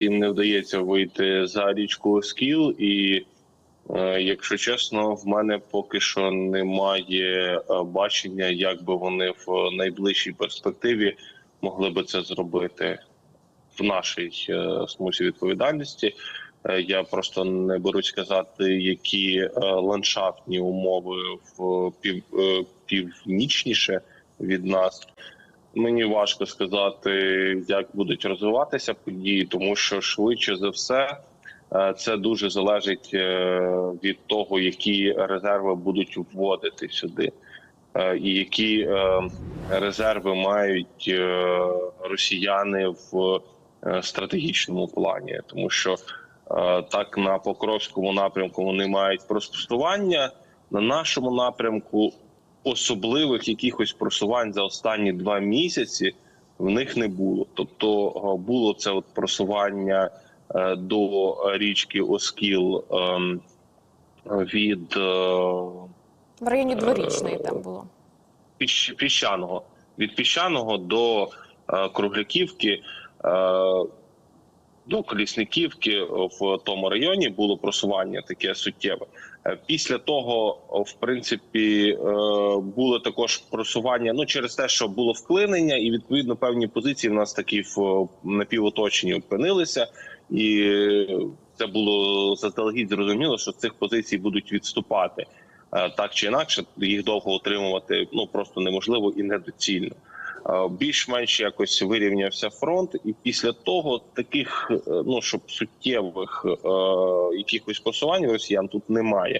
їм не вдається вийти за річку Скіл, і е, якщо чесно, в мене поки що немає е, бачення, як би вони в найближчій перспективі могли би це зробити в нашій е, смузі відповідальності. Я просто не берусь казати, які ландшафтні умови в пів, північніше від нас. Мені важко сказати, як будуть розвиватися події, тому що швидше за все е, це дуже залежить е, від того, які резерви будуть вводити сюди, е, і які резерви мають росіяни в стратегічному плані, тому що так на Покровському напрямку вони мають просування на нашому напрямку особливих якихось просувань за останні два місяці в них не було. Тобто е, було це от просування е, до річки Оскіл ем, від е, В районі дворічної там було. піщаного від піщаного до кругляківки. Е, до Колісниківки в тому районі було просування таке суттєве. Е, Після того, в принципі, е, було також просування. Ну через те, що було вклинення, і відповідно певні позиції в нас такі в напівоточенні опинилися, і е, це було заздалегідь зрозуміло, що цих позицій будуть відступати. Е, Так чи інакше, їх довго утримувати ну просто неможливо і недоцільно. Е, Більш-менш якось вирівнявся фронт, і після того таких, е, ну щоб суттєвих е, якихось просувань росіян тут немає.